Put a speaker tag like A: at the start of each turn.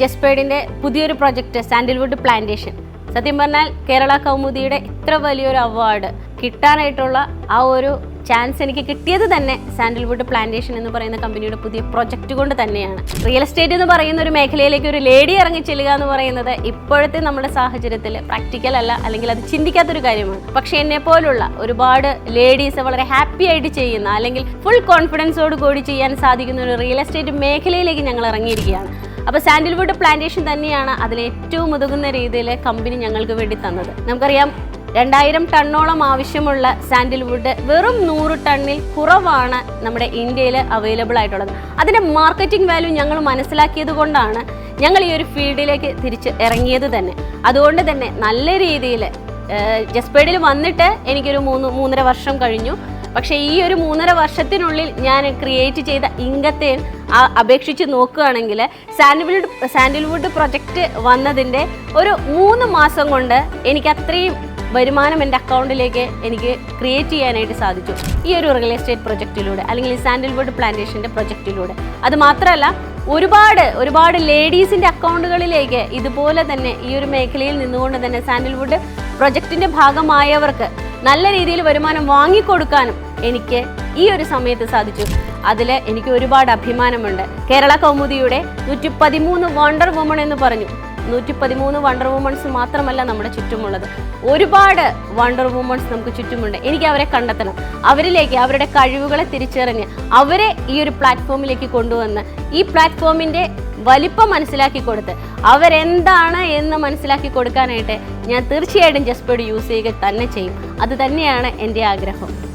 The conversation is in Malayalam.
A: ജസ്പേഡിന്റെ പുതിയൊരു പ്രൊജക്റ്റ് സാൻഡിൽവുഡ് പ്ലാന്റേഷൻ. സത്യം പറഞ്ഞാൽ കേരള കൗമുദിയുടെ ഇത്ര വലിയൊരു അവാർഡ് കിട്ടാനായിട്ടുള്ള ആ ഒരു ചാൻസ് എനിക്ക് കിട്ടിയത് തന്നെ സാൻഡിൽവുഡ് പ്ലാന്റേഷൻ എന്ന് പറയുന്ന കമ്പനിയുടെ പുതിയ പ്രൊജക്റ്റ് കൊണ്ട് തന്നെയാണ്. റിയൽ എസ്റ്റേറ്റ് എന്ന് പറയുന്ന ഒരു മേഖലയിലേക്ക് ഒരു ലേഡി ഇറങ്ങി ചെല്ലുക എന്ന് പറയുന്നത് ഇപ്പോഴത്തെ നമ്മുടെ സാഹചര്യത്തിൽ പ്രാക്ടിക്കൽ അല്ല അല്ലെങ്കിൽ അത് ചിന്തിക്കാത്തൊരു കാര്യമാണ്. പക്ഷേ എന്നെ പോലുള്ള ഒരുപാട് ലേഡീസ് വളരെ ഹാപ്പി ആയിട്ട് ചെയ്യുന്ന അല്ലെങ്കിൽ ഫുൾ കോൺഫിഡൻസോട് കൂടി ചെയ്യാൻ സാധിക്കുന്ന ഒരു റിയൽ എസ്റ്റേറ്റ് മേഖലയിലേക്ക് ഞങ്ങൾ ഇറങ്ങിയിരിക്കുകയാണ്. അപ്പോൾ സാൻഡിൽവുഡ് പ്ലാന്റേഷൻ തന്നെയാണ് അതിൽ ഏറ്റവും രീതിയിൽ കമ്പനി ഞങ്ങൾക്ക് വേണ്ടി തന്നത്. നമുക്കറിയാം രണ്ടായിരം ടണ്ണോളം ആവശ്യമുള്ള സാൻഡിൽവുഡ് വെറും നൂറ് ടണ്ണിൽ കുറവാണ് നമ്മുടെ ഇന്ത്യയിൽ അവൈലബിൾ ആയിട്ടുള്ളത്. അതിന്റെ മാർക്കറ്റിംഗ് വാല്യൂ ഞങ്ങൾ മനസ്സിലാക്കിയത് കൊണ്ടാണ് ഞങ്ങൾ ഈ ഒരു ഫീൽഡിലേക്ക് തിരിച്ച് ഇറങ്ങിയത് തന്നെ. അതുകൊണ്ട് തന്നെ നല്ല രീതിയിൽ ജസ്പേഡിൽ വന്നിട്ട് എനിക്കൊരു മൂന്ന് മൂന്നര വർഷം കഴിഞ്ഞു. പക്ഷേ ഈ ഒരു മൂന്നര വർഷത്തിനുള്ളിൽ ഞാൻ ക്രിയേറ്റ് ചെയ്ത ഇംഗത്തെ അപേക്ഷിച്ച് നോക്കുകയാണെങ്കിൽ സാൻഡിൽവുഡ് സാൻഡിൽവുഡ് പ്രൊജക്റ്റ് വന്നതിന്റെ ഒരു മൂന്ന് മാസം കൊണ്ട് എനിക്ക് അത്രയും വരുമാനം എന്റെ അക്കൗണ്ടിലേക്ക് എനിക്ക് ക്രിയേറ്റ് ചെയ്യാനായിട്ട് സാധിച്ചു. ഈ ഒരു റിയൽ എസ്റ്റേറ്റ് പ്രൊജക്റ്റിലൂടെ അല്ലെങ്കിൽ സാൻഡിൽവുഡ് പ്ലാന്റേഷന്റെ പ്രൊജക്റ്റിലൂടെ അത് മാത്രമല്ല ഒരുപാട് ഒരുപാട് ലേഡീസിന്റെ അക്കൗണ്ടുകളിലേക്ക് ഇതുപോലെ തന്നെ ഈ ഒരു മേഖലയിൽ നിന്നുകൊണ്ട് തന്നെ സാൻഡിൽവുഡ് പ്രൊജക്റ്റിന്റെ ഭാഗമായവർക്ക് നല്ല രീതിയിൽ വരുമാനം വാങ്ങിക്കൊടുക്കാനും എനിക്ക് ഈ ഒരു സമയത്ത് സാധിച്ചു. അതിൽ എനിക്ക് ഒരുപാട് അഭിമാനമുണ്ട്. കേരള കൗമുദിയുടെ നൂറ്റി പതിമൂന്ന് വണ്ടർ വുമൺ എന്ന് പറഞ്ഞു. നൂറ്റി പതിമൂന്ന് വണ്ടർ വുമൺസ് മാത്രമല്ല നമ്മുടെ ചുറ്റുമുള്ളത്. ഒരുപാട് വണ്ടർ വുമൺസ് നമുക്ക് ചുറ്റുമുണ്ട്. എനിക്ക് അവരെ കണ്ടെത്തണം. അവരിലേക്ക് അവരുടെ കഴിവുകളെ തിരിച്ചറിഞ്ഞ് അവരെ ഈ ഒരു പ്ലാറ്റ്ഫോമിലേക്ക് കൊണ്ടുവന്ന് ഈ പ്ലാറ്റ്ഫോമിന്റെ വലിപ്പം മനസ്സിലാക്കി കൊടുത്ത് അവരെന്താണ് എന്ന് മനസ്സിലാക്കി കൊടുക്കാനായിട്ട് ഞാൻ തീർച്ചയായിട്ടും ജസ്പേഡ് യൂസ് ചെയ്യുക തന്നെ ചെയ്യും. അത് തന്നെയാണ് എന്റെ ആഗ്രഹം.